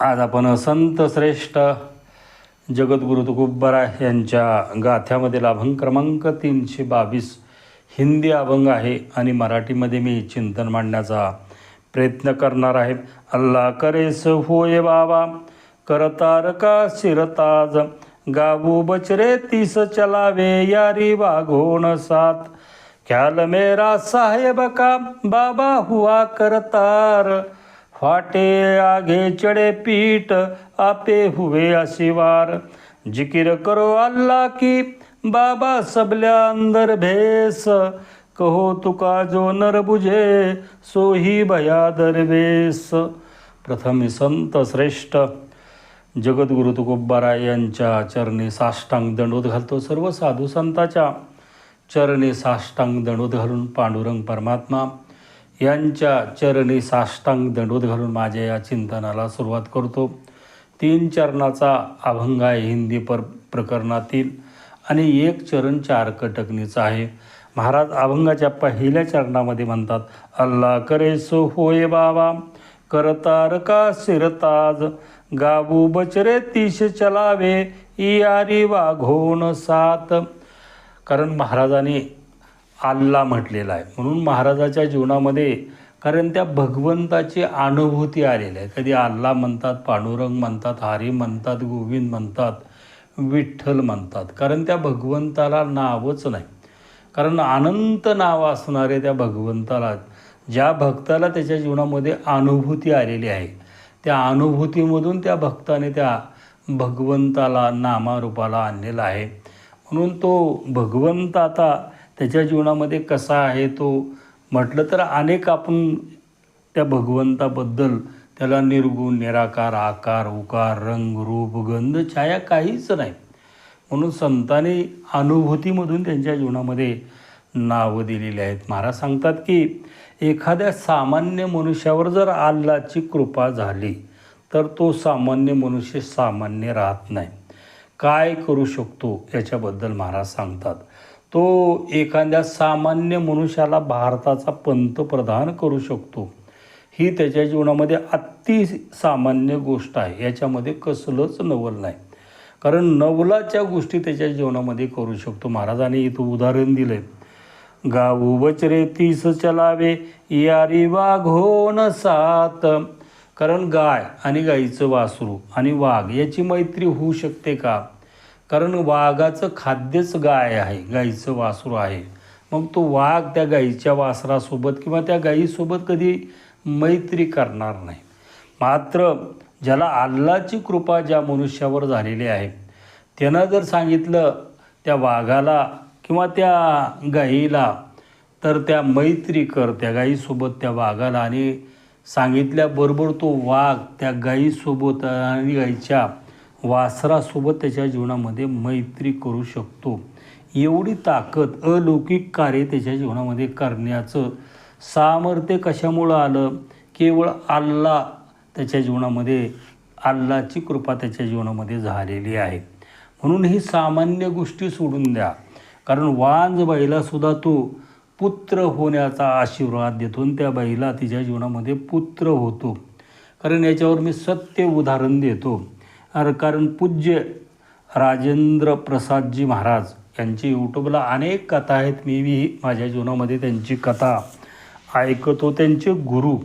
आज आपण संत श्रेष्ठ जगद्गुरु तुकुब्बरा यांच्या गाथ्यामधील अभंग क्रमांक तीनशे बावीस हिंदी अभंग आहे आणि मराठीमध्ये मी चिंतन मांडण्याचा प्रयत्न करणार आहे. अल्ला करेस होय बाबा करतार का शिरताज? गाबू बचरे तीस चलावे यारी वाघोण सात. ख्याल मेरा साहेब का बाबा हुआ करतार? फाटे आगे चढ़े पीठ आपे हुए अशिवार जिकिर करो अल्लाह की बाबा सबल्या अंदर भेस। कहो तुका जो नर बुझे सो ही भया दरवेस प्रथम संत श्रेष्ठ। जगद्गुरु तुकोबारा यांच्या चरणी साष्टांग दंडोत घालतो सर्व साधू संताच्या चरणी साष्टांग दंडोत घालून पांडुरंग परमात्मा यांच्या चरणी साष्टांग दंडोत घालून माझ्या या चिंतनाला सुरुवात करतो. तीन चरणाचा अभंग आहे हिंदी पर प्रकरणातील आणि एक चरण चार कटकणीचा आहे. महाराज अभंगाच्या पहिल्या चरणामध्ये म्हणतात अल्ला करे सो होय बाबा करतार का शिरताज गाबू बचरे तिश चलावे इयारी वाघोण सात. कारण महाराजाने आल्ला म्हटलेला आहे. म्हणून महाराजाच्या जीवनामध्ये कारण त्या भगवंताची अनुभूती आलेली आहे. कधी आल्ला म्हणतात पांडुरंग म्हणतात हरी म्हणतात गोविंद म्हणतात विठ्ठल म्हणतात. कारण त्या भगवंताला नावच नाही. कारण अनंत नाव असणारे त्या भगवंताला ज्या भक्ताला त्याच्या जीवनामध्ये अनुभूती आलेली आहे त्या अनुभूतीमधून त्या भक्ताने त्या भगवंताला नामारूपाला आणलेला आहे. म्हणून तो भगवंत आता त्याच्या जीवनामध्ये कसा आहे तो म्हटलं तर अनेक आपण त्या भगवंताबद्दल त्याला निर्गुण निराकार आकार उकार रंग रूप गंध छाया काहीच नाही. म्हणून संतांनी अनुभूतीमधून त्यांच्या जीवनामध्ये नावं दिलेली आहेत. महाराज सांगतात की एखाद्या सामान्य मनुष्यावर जर आल्लाची कृपा झाली तर तो सामान्य मनुष्य सामान्य राहत नाही. काय करू शकतो याच्याबद्दल महाराज सांगतात. तो एखाद्या सामान्य मनुष्याला भारताचा पंतप्रधान करू शकतो. ही त्याच्या जीवनामध्ये अति सामान्य गोष्ट आहे. याच्यामध्ये कसलंच नवल नाही. कारण नवलाच्या गोष्टी त्याच्या जीवनामध्ये करू शकतो. महाराजांनी इथं उदाहरण दिलं आहे गाऊ बचरे तीस चलावे यारी वाघोन सात. कारण गाय आणि गाईचं वासरू आणि वाघ याची मैत्री होऊ शकते का? कारण वाघाचं खाद्यच गाय आहे गाईचं वासरू आहे. मग तो वाघ त्या गाईच्या वासरासोबत किंवा त्या गाईसोबत कधी मैत्री करणार नाही. मात्र ज्याला आल्लाची कृपा ज्या मनुष्यावर झालेली आहे त्यानं जर सांगितलं त्या वाघाला किंवा त्या गाईला तर त्या मैत्री कर त्या गाईसोबत त्या वाघाला. आणि सांगितल्याबरोबर तो वाघ त्या गाईसोबत आणि गाईच्या वासरासोबत त्याच्या जीवनामध्ये मैत्री करू शकतो. एवढी ताकद अलौकिक कार्य त्याच्या जीवनामध्ये करण्याचं सामर्थ्य कशामुळं आलं? केवळ आल्ला त्याच्या जीवनामध्ये आल्लाची कृपा त्याच्या जीवनामध्ये झालेली आहे. म्हणून ही सामान्य गोष्टी सोडून द्या. कारण वांज बाईलासुद्धा तो पुत्र होण्याचा आशीर्वाद देतो आणि त्या बाईला तिच्या जीवनामध्ये पुत्र होतो. कारण याच्यावर मी सत्य उदाहरण देतो. कारण पूज्य राजेंद्र प्रसादजी महाराज यांची यूट्यूबला अनेक कथा आहेत. मी बी माझ्या जीवनामध्ये त्यांची कथा ऐकतो. त्यांचे गुरु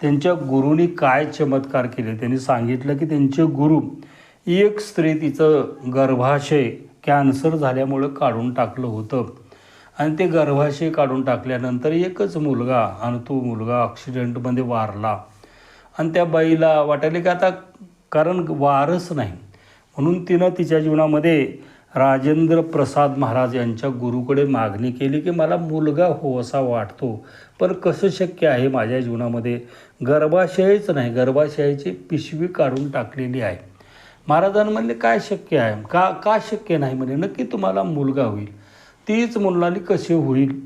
त्यांच्या गुरुनी काय चमत्कार केले? त्यांनी सांगितलं की त्यांचे गुरु एक स्त्री तिचं गर्भाशय कॅन्सर झाल्यामुळं काढून टाकलं होतं. आणि ते गर्भाशय काढून टाकल्यानंतर एकच मुलगा आणि तो मुलगा ॲक्सिडेंटमध्ये वारला. आणि त्या बाईला वाटायला की आता कारण वारस नाही. म्हणून तिनं तिच्या जीवनामध्ये राजेंद्र प्रसाद महाराज यांच्या गुरुकडे मागणी केली की मला मुलगा हो असा वाटतो. पण कसं शक्य आहे माझ्या जीवनामध्ये? गर्भाशयच नाही. गर्भाशयाची पिशवी काढून टाकलेली आहे. महाराजांनी म्हणले काय शक्य आहे? का का शक्य नाही म्हणे? नक्की तुम्हाला मुलगा होईल. तीच मुलाली कसे होईल?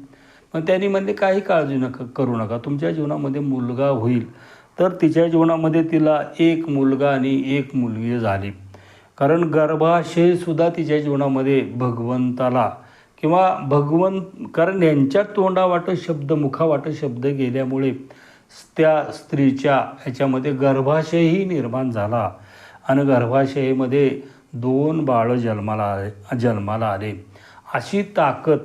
मग त्यांनी म्हणले काही काळजी नका करू नका. तुमच्या जीवनामध्ये मुलगा होईल. तर तिच्या जीवनामध्ये तिला एक मुलगा आणि एक मुलगी झाली. कारण गर्भाशयसुद्धा तिच्या जीवनामध्ये भगवंताला किंवा भगवंत कारण यांच्या तोंडावाटं शब्द मुखावाटं शब्द गेल्यामुळे त्या स्त्रीच्या ह्याच्यामध्ये गर्भाशयही निर्माण झाला. आणि गर्भाशयामध्ये दोन बाळं जन्माला आले जन्माला आले. अशी ताकद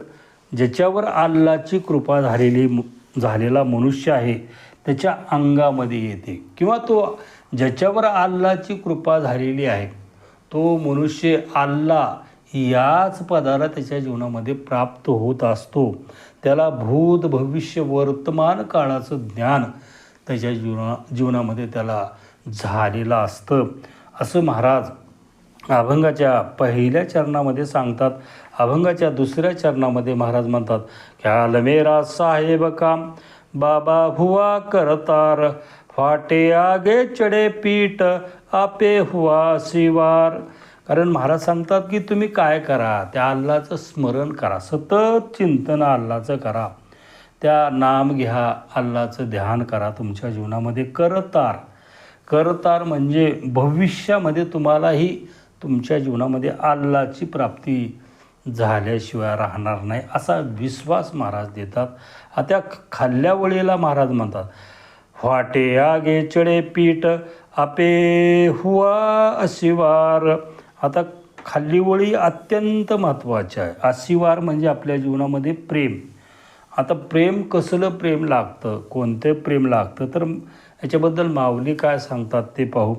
ज्याच्यावर अल्लाची कृपा झालेली मु- झालेला मनुष्य आहे त्याच्या अंगामध्ये येते. किंवा तो ज्याच्यावर अल्लाची कृपा झालेली आहे तो मनुष्य आल्ला याच पदाला त्याच्या जीवनामध्ये प्राप्त होत असतो. त्याला भूत भविष्य वर्तमान काळाचं ज्ञान त्याच्या जीवना जीवनामध्ये त्याला झालेलं असतं. असं महाराज अभंगाच्या पहिल्या चरणामध्ये सांगतात. अभंगाच्या दुसऱ्या चरणामध्ये महाराज म्हणतात ख्याल मेरा साहेब काम बाबा हुआ करतार फाटे आगे चढे पीठ आपे हुआ शिवार कारण महाराज सांगतात की तुम्ही काय करा? त्या अल्लाचं स्मरण करा. सतत चिंतन अल्लाचं करा. त्या नाम घ्या अल्लाचं ध्यान करा. तुमच्या जीवनामध्ये करतार. करतार म्हणजे भविष्यामध्ये तुम्हालाही तुमच्या जीवनामध्ये अल्लाची प्राप्ती झाल्याशिवाय राहणार नाही असा विश्वास महाराज देतात. त्या खाल्ल्या वळीला महाराज म्हणतात वाटे आगे चढे पीठ आपे हुआ अशिवार आता खाल्ली वळी अत्यंत महत्त्वाची आहे. अशिवार म्हणजे आपल्या जीवनामध्ये प्रेम. आता प्रेम कसलं प्रेम लागतं? कोणतं प्रेम लागतं? तर याच्याबद्दल माऊली काय सांगतात ते पाहू.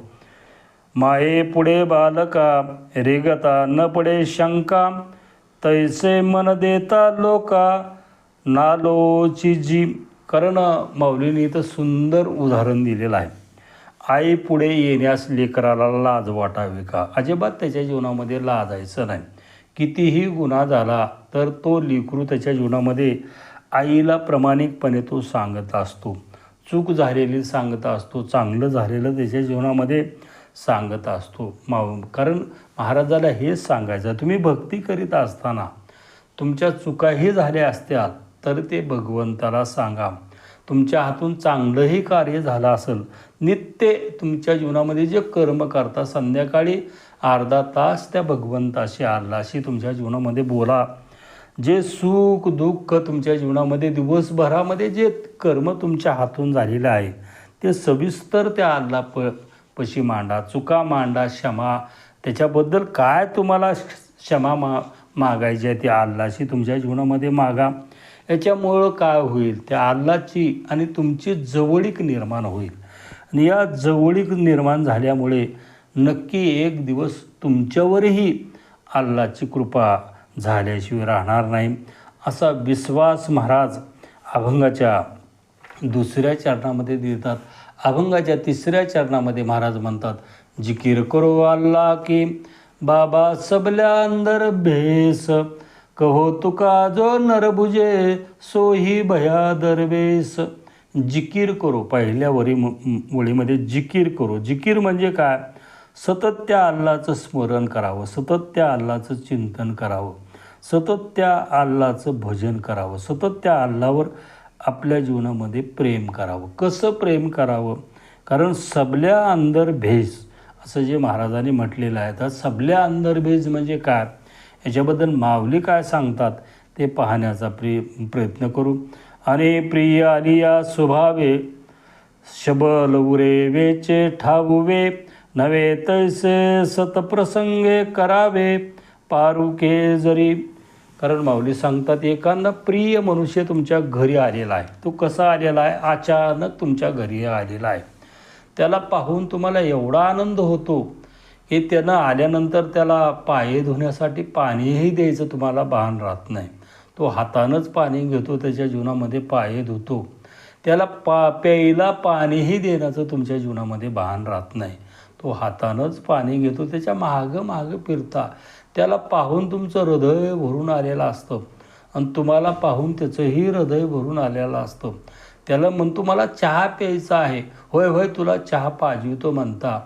माये पुढे बालका रेगता न पडे शंका तैसे मन देता लोका नालोची जी कारण माऊलीने इथं सुंदर उदाहरण दिलेलं आहे. आई पुढे येण्यास लेकराला लाज वाटावी का? अजिबात त्याच्या जीवनामध्ये लाजायचं नाही. कितीही गुन्हा झाला तर तो लेकरू त्याच्या जीवनामध्ये आईला प्रामाणिकपणे तो सांगत असतो. चूक झालेली सांगत असतो चांगलं झालेलं त्याच्या जीवनामध्ये सांगत असतो. मा कारण महाराजाला हेच सांगायचं तुम्ही भक्ती करीत असताना तुमच्या चुकाही झाल्या असत्या तर ते भगवंताला सांगा. तुमच्या हातून चांगलंही कार्य झालं असेल. नित्य तुमच्या जीवनामध्ये जे कर्म करता संध्याकाळी अर्धा तास त्या भगवंताशी आल्लाशी तुमच्या जीवनामध्ये बोला. जे सुख दुःख तुमच्या जीवनामध्ये दिवसभरामध्ये जे कर्म तुमच्या हातून झालेलं आहे ते सविस्तर त्या अल्ला प पशी मांडा. चुका मांडा क्षमा. त्याच्याबद्दल काय तुम्हाला क्षमा मा मागायची आहे त्या अल्लाशी तुमच्या जीवनामध्ये मागा. याच्यामुळं काय होईल? त्या अल्लाची आणि तुमची जवळीक निर्माण होईल. आणि या जवळीक निर्माण झाल्यामुळे नक्की एक दिवस तुमच्यावरही अल्लाची कृपा झाल्याशिवाय राहणार नाही असा विश्वास महाराज अभंगाच्या दुसऱ्या चरणामध्ये देतात. अभंगाच्या तिसऱ्या चरणामध्ये महाराज म्हणतात जिकीर करो अल्ला की बाबा सबल्या अंदर भेस कहो तुका जो नरभुजे सोही भया दरवेस. जिकीर करो पहिल्या वरी वळीमध्ये जिकीर करो. जिकीर म्हणजे काय? सतत त्या अल्लाचं स्मरण करावं सतत त्या अल्लाचं चिंतन करावं सतत त्या अल्लाचं भजन करावं सतत त्या अल्लावर आपल्या जीवनामध्ये प्रेम करावं. कसं प्रेम करावं? कारण सबल्या अंदर भेज असं जे महाराजांनी म्हटलेलं आहे तर सबल्या अंदर भेज म्हणजे काय? याच्याबद्दल माऊली काय सांगतात ते पाहण्याचा प्रिय प्रयत्न करू. आणि प्रिय आलिया स्वभावे शबल उरे वेचे ठाऊवे नवे तैसे सतप्रसंगे करावे पारुके जरी कारण माऊली सांगतात एखादा प्रिय मनुष्य तुमच्या घरी आलेला आहे. तो कसा आलेला आहे? अचानक तुमच्या घरी आलेला आहे. त्याला पाहून तुम्हाला एवढा आनंद होतो. हे त्यानं आल्यानंतर त्याला पाये धुण्यासाठी पाणीही द्यायचं तुम्हाला भान राहत नाही. तो हातानंच पाणी घेतो त्याच्या जीवनामध्ये पाये धुतो. त्याला पा प्यायला पाणीही देण्याचं तुमच्या जीवनामध्ये भान राहत नाही. तो हातानंच पाणी घेतो त्याच्या मागं मागं फिरता. त्याला पाहून तुमचं हृदय भरून आलेलं असतं. आणि तुम्हाला पाहून त्याचंही हृदय भरून आलेलं असतं. त्याला म्हणतो मला चहा प्यायचा आहे. होय होय तुला चहा पाजवितो म्हणता.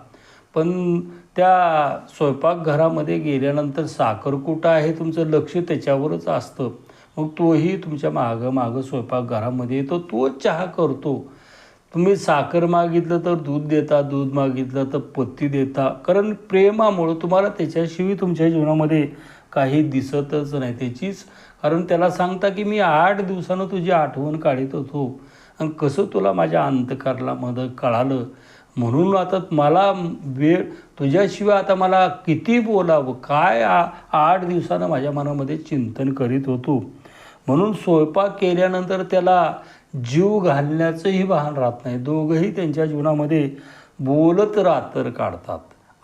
पण त्या स्वयंपाकघरामध्ये गेल्यानंतर साखर कुठं आहे तुमचं लक्ष त्याच्यावरच असतं. मग तोही तुमच्या मागं मागं स्वयंपाकघरामध्ये येतो. तोच चहा करतो. तुम्ही साखर मागितलं तर दूध देता दूध मागितलं तर पत्ती देता. कारण प्रेमामुळं तुम्हाला त्याच्याशिवाय तुमच्या जीवनामध्ये काही दिसतच नाही. त्याचीच कारण त्याला सांगता की मी आठ दिवसानं तुझी आठवण काढत होतो. आणि कसं तुला माझ्या अंतकारला मदत कळालं? म्हणून आता मला वेळ तुझ्याशिवाय आता मला किती बोलावं? काय आ आठ दिवसानं माझ्या मनामध्ये चिंतन करीत होतो. म्हणून स्वयंपाक केल्यानंतर त्याला जीव घालण्याचंही भान राहत नाही. दोघंही त्यांच्या जीवनामध्ये बोलत रात्र काढतात.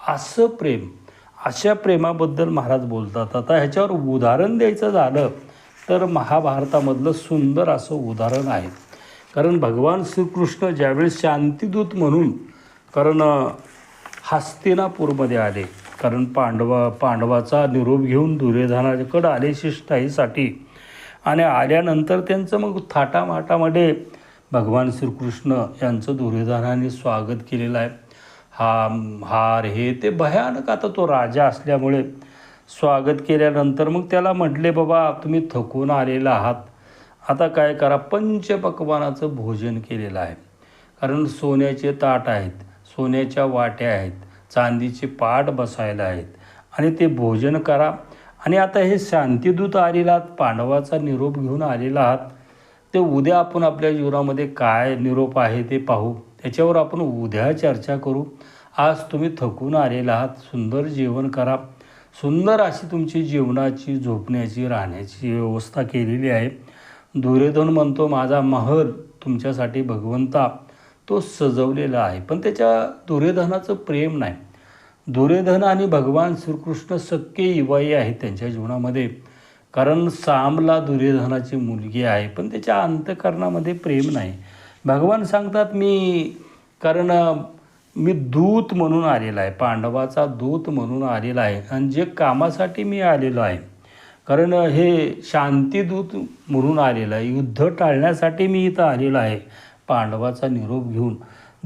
असं प्रेम अशा प्रेमाबद्दल महाराज बोलतात. आता ह्याच्यावर उदाहरण द्यायचं झालं तर महाभारतामधलं सुंदर असं उदाहरण आहे. कारण भगवान श्रीकृष्ण ज्यावेळेस शांतिदूत म्हणून कारण हस्तिनापूरमध्ये आले. कारण पांडवा पांडवाचा निरोप घेऊन दुर्योधनाकडं आले शिष्टाईसाठी. आणि आल्यानंतर त्यांचं मग थाटामाटामध्ये भगवान श्रीकृष्ण यांचं दुर्योधनाने स्वागत केलेलं आहे. हा हार हे ते भयानक आता तो राजा असल्यामुळे स्वागत केल्यानंतर मग त्याला म्हटले बाबा तुम्ही थकून आलेला आहात. आता काय करा पंचपकवानाचं भोजन केलेलं आहे. कारण सोन्याचे ताट आहेत. सोन्याच्या वाट्या आहेत चांदीचे पाट बसायला आहेत आणि ते भोजन करा. आणि आता हे शांतिदूत आलेला आहात पांडवाचा निरोप घेऊन आलेला आहात. ते उद्या आपण आपल्या जीवनामध्ये काय निरोप आहे ते पाहू. त्याच्यावर आपण उद्या चर्चा करू. आज तुम्ही थकून आलेला आहात सुंदर जेवण करा. सुंदर अशी तुमची जेवणाची झोपण्याची राहण्याची व्यवस्था केलेली आहे. दुर्योधन म्हणतो माझा महल तुमच्यासाठी भगवंता तो सजवलेला आहे. पण त्याच्या दुर्योधनाचं प्रेम नाही. दुर्योधन आणि भगवान श्रीकृष्ण सख्खे इवाई आहेत त्यांच्या जीवनामध्ये. कारण सामला दुर्योधनाची मुलगी आहे पण त्याच्या अंतकरणामध्ये प्रेम नाही. भगवान सांगतात मी कारण मी दूत म्हणून आलेला आहे. पांडवाचा दूत म्हणून आलेला आहे. आणि जे कामासाठी मी आलेलो आहे कारण हे शांतीदूत म्हणून आलेलं आहे. युद्ध टाळण्यासाठी मी इथं आलेलो आहे. पांडवाचा निरोप घेऊन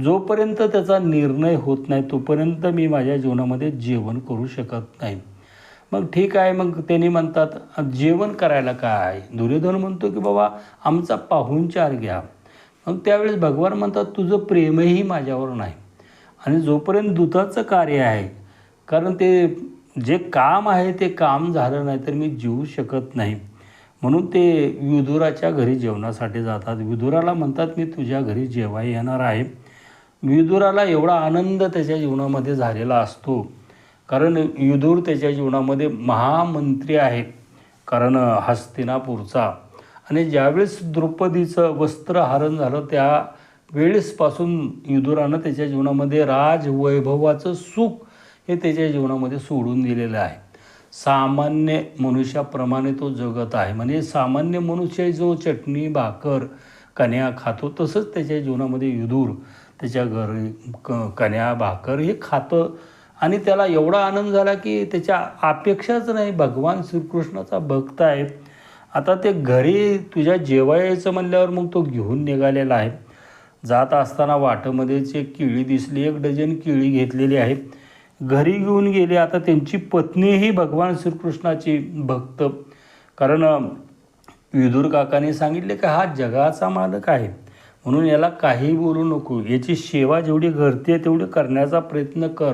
जोपर्यंत त्याचा निर्णय होत नाही तोपर्यंत मी माझ्या जीवनामध्ये जेवण करू शकत नाही. मग ठीक आहे मग त्यांनी म्हणतात जेवण करायला काय? दुर्योधन म्हणतो की बाबा आमचा पाहुणचार घ्या. मग त्यावेळेस भगवान म्हणतात तुझं प्रेमही माझ्यावर नाही. आणि जोपर्यंत दुधाचं कार्य आहे कारण ते जे काम आहे ते काम झालं नाही तर मी जीवू शकत नाही. म्हणून ते विदुराच्या घरी जेवणासाठी जातात. विदुराला म्हणतात मी तुझ्या घरी जेवाय येणार आहे. विदुराला एवढा आनंद त्याच्या जीवनामध्ये झालेला असतो. कारण विदूर त्याच्या जीवनामध्ये महामंत्री आहे. कारण हस्तिनापूरचा. आणि ज्यावेळेस द्रौपदीचं वस्त्रहरण झालं त्या वेळेसपासून युदुरानं त्याच्या जीवनामध्ये राजवैभवाचं सुख हे त्याच्या जीवनामध्ये सोडून दिलेलं आहे. सामान्य मनुष्याप्रमाणे तो जगत आहे. म्हणजे सामान्य मनुष्य जो चटणी भाकर कन्या खातो तसंच त्याच्या जीवनामध्ये युदूर त्याच्या घरी क कन्या भाकर हे खातं. आणि त्याला एवढा आनंद झाला की त्याच्या अपेक्षाच नाही. भगवान श्रीकृष्णाचा भक्त आहे. आता ते घरी तुझ्या जेवायचं म्हणल्यावर मग तो घेऊन निघालेला आहे. जात असताना वाटमध्येच एक केळी दिसली एक डझन केळी घेतलेली आहे. घरी घेऊन गेले आता त्यांची पत्नीही भगवान श्रीकृष्णाची भक्त. कारण विदुर काकाने सांगितले का हा जगाचा मालक आहे. म्हणून याला काही बोलू नको. याची सेवा जेवढी घडते तेवढी करण्याचा प्रयत्न कर.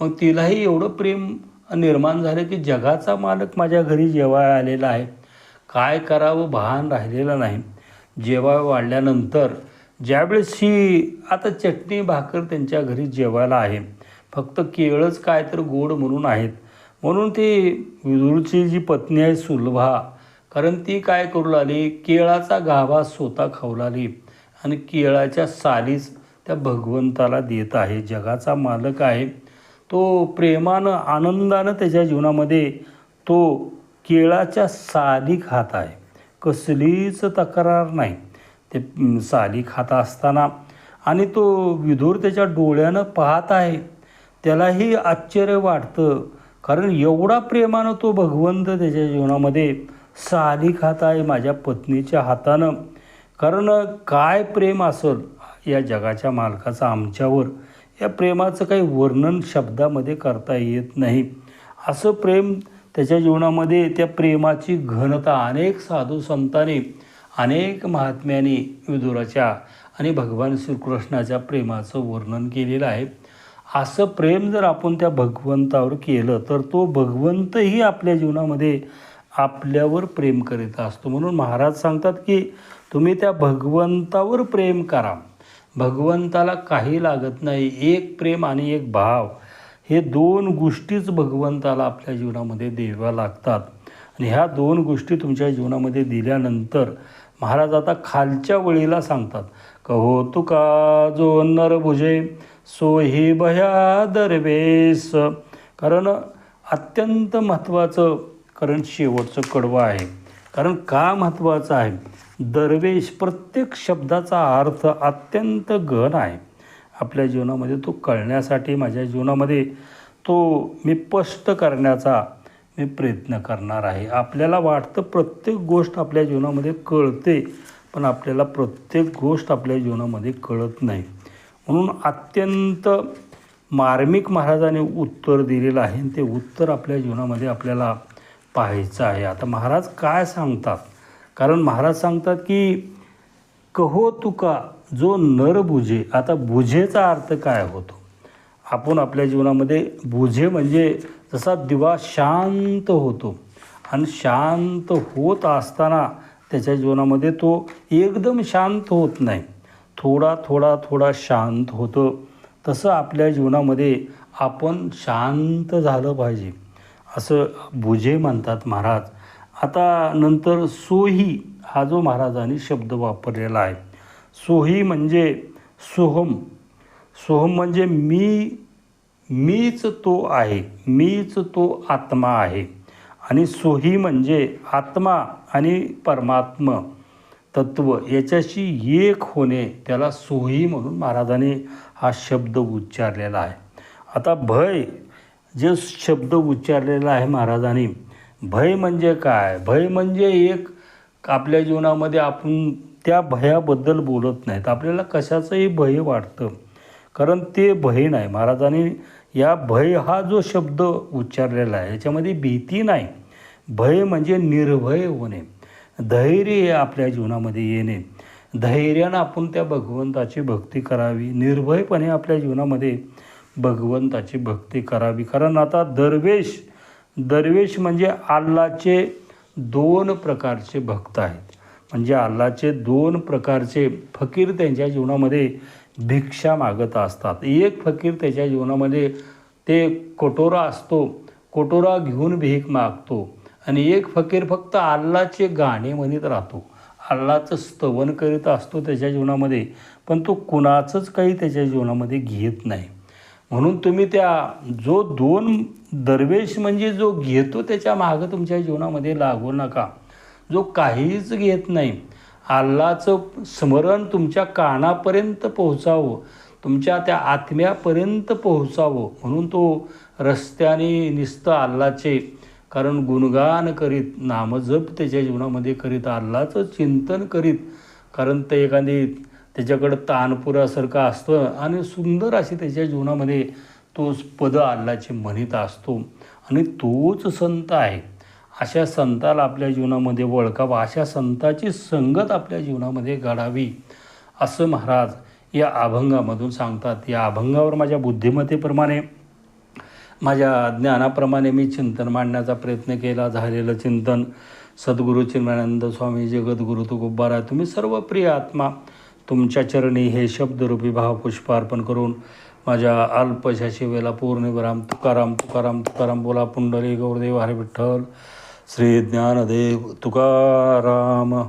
मग तिलाही एवढं प्रेम निर्माण झालं की जगाचा मालक माझ्या घरी जेवाय आलेला आहे काय करावं भान राहिलेलं नाही. जेवाय वाढल्यानंतर ज्यावेळेस ही आता चटणी भाकर त्यांच्या घरी जेवायला आहे फक्त केळच काय तर गोड म्हणून आहेत. म्हणून ती विदुरची जी पत्नी आहे सुलभा कारण ती काय करू लागली? केळाचा गाभा स्वतः खाऊ लागली आणि केळाच्या सालीच त्या भगवंताला देत आहे. जगाचा मालक आहे. तो प्रेमानं आनंदानं त्याच्या जीवनामध्ये तो केळाच्या साली खात आहे. कसलीच तक्रार नाही. ते साली खात असताना आणि तो विधूर त्याच्या डोळ्यानं पाहत आहे. त्यालाही आश्चर्य वाटतं. कारण एवढा प्रेमानं तो भगवंत त्याच्या जीवनामध्ये साली खात आहे माझ्या पत्नीच्या हातानं. कारण काय प्रेम असेल या जगाच्या मालकाचं आमच्यावर? या प्रेमाचं काही वर्णन शब्दामध्ये करता येत नाही. असं प्रेम त्याच्या जीवनामध्ये त्या प्रेमाची घनता अनेक साधू संतांनी अनेक महात्म्यांनी विदुराच्या आणि भगवान श्रीकृष्णाच्या प्रेमाचं वर्णन केलेलं आहे. असं प्रेम जर आपण त्या भगवंतावर केलं तर तो भगवंतही आपल्या जीवनामध्ये आपल्यावर प्रेम करीत असतो. म्हणून महाराज सांगतात की तुम्ही त्या भगवंतावर प्रेम करा. भगवंताला काही लागत नाही. एक प्रेम आणि एक भाव हे दोन गोष्टीच भगवंताला आपल्या जीवनामध्ये द्याव्या लागतात. आणि ह्या दोन गोष्टी तुमच्या जीवनामध्ये दिल्यानंतर महाराज आता खालच्या वळीला सांगतात. कहो तुका जो नर भुजे सोही भया दरवेस. कारण अत्यंत महत्त्वाचं कारण शेवटचं कडवं आहे. कारण का महत्त्वाचं आहे? दरवेश प्रत्येक शब्दाचा अर्थ अत्यंत गहन आहे. आपल्या जीवनामध्ये तो कळण्यासाठी माझ्या जीवनामध्ये तो मी स्पष्ट करण्याचा मी प्रयत्न करणार आहे. आपल्याला वाटतं प्रत्येक गोष्ट आपल्या जीवनामध्ये कळते पण आपल्याला प्रत्येक गोष्ट आपल्या जीवनामध्ये कळत नाही. म्हणून अत्यंत मार्मिक महाराजाने उत्तर दिलेलं आहे आणि ते उत्तर आपल्या जीवनामध्ये आपल्याला पाहायचं आहे. आता महाराज काय सांगतात? कारण महाराज सांगतात की कहो तुका जो नर बुझे. आता बुझेचा अर्थ काय होतो? आपण आपल्या जीवनामध्ये बुझे म्हणजे जसा दिवा शांत होतो आणि शांत होत असताना त्याच्या जीवनामध्ये तो एकदम शांत होत नाही. थोडा थोडा थोडा शांत होतं. तसं आपल्या जीवनामध्ये आपण शांत झालं पाहिजे. असं बुजे म्हणतात महाराज. आता नंतर सोही हा जो महाराजांनी शब्द वापरलेला आहे. सोही म्हणजे सोहम. सोहम म्हणजे मी मीच तो आहे मीच तो आत्मा आहे. आणि सोही म्हणजे आत्मा आणि परमात्मा. तत्व याच्याशी एक होणे त्याला सोयी म्हणून महाराजांनी हा शब्द उच्चारलेला आहे. आता भय जे शब्द उच्चारलेला आहे महाराजांनी भय म्हणजे काय? भय म्हणजे एक आपल्या जीवनामध्ये आपण त्या भयाबद्दल बोलत नाहीत. आपल्याला कशाचंही भय वाटतं. कारण ते भय नाही. महाराजांनी या भय हा जो शब्द उच्चारलेला आहे याच्यामध्ये भीती नाही. भय म्हणजे निर्भय होणे. धैर्य हे आपल्या जीवनामध्ये येणे. धैर्यानं आपण त्या भगवंताची भक्ती करावी. निर्भयपणे आपल्या जीवनामध्ये भगवंताची भक्ती करावी. कारण आता दरवेश दरवेश म्हणजे अल्लाचे दोन प्रकारचे भक्त आहेत. म्हणजे अल्लाचे दोन प्रकारचे फकीर त्यांच्या जीवनामध्ये भिक्षा मागत असतात. एक फकीर त्याच्या जीवनामध्ये ते कटोरा असतो. कटोरा घेऊन भीक मागतो. आणि एक फकीर फक्त अल्लाचे गाणे म्हणत राहतो. अल्लाचं स्तवन करीत असतो त्याच्या जीवनामध्ये पण तो कुणाचंच काही त्याच्या जीवनामध्ये घेत नाही. म्हणून तुम्ही त्या जो दोन दरवेश म्हणजे जो घेतो त्याच्या मागं तुमच्या जीवनामध्ये लागू नका. जो काहीच घेत नाही. अल्लाचं स्मरण तुमच्या कानापर्यंत पोहोचावं. तुमच्या त्या आत्म्यापर्यंत पोहोचावं. म्हणून तो रस्त्याने निस्त अल्लाचे कारण गुणगान करीत नामजप त्याच्या जीवनामध्ये करीत अल्लाचं चिंतन करीत. कारण ते एखादी त्याच्याकडं तानपुरासारखं असतं आणि सुंदर अशी त्याच्या जीवनामध्ये तोच पद अल्लाचे म्हणीत असतो. आणि तोच संत आहे. अशा संताला आपल्या जीवनामध्ये ओळखावा. अशा संताची संगत आपल्या जीवनामध्ये घडावी. असं महाराज या अभंगामधून सांगतात. या अभंगावर माझ्या बुद्धिमत्तेप्रमाणे माझ्या ज्ञानाप्रमाणे मी चिंतन मांडण्याचा प्रयत्न केला झालेलं चिंतन. सद्गुरू चिन्मानंद स्वामी जगद्गुरु तुकोबारा तुम्ही सर्व प्रिय आत्मा तुमच्या चरणी हे शब्दरूपी भावपुष्प अर्पण करून माझ्या अल्पशा शिवेला पूर्णविराम तुकाराम तुकाराम तुकाराम बोला पुंडली गौरदेव हरे विठ्ठल श्री ज्ञानदेव तुकाराम.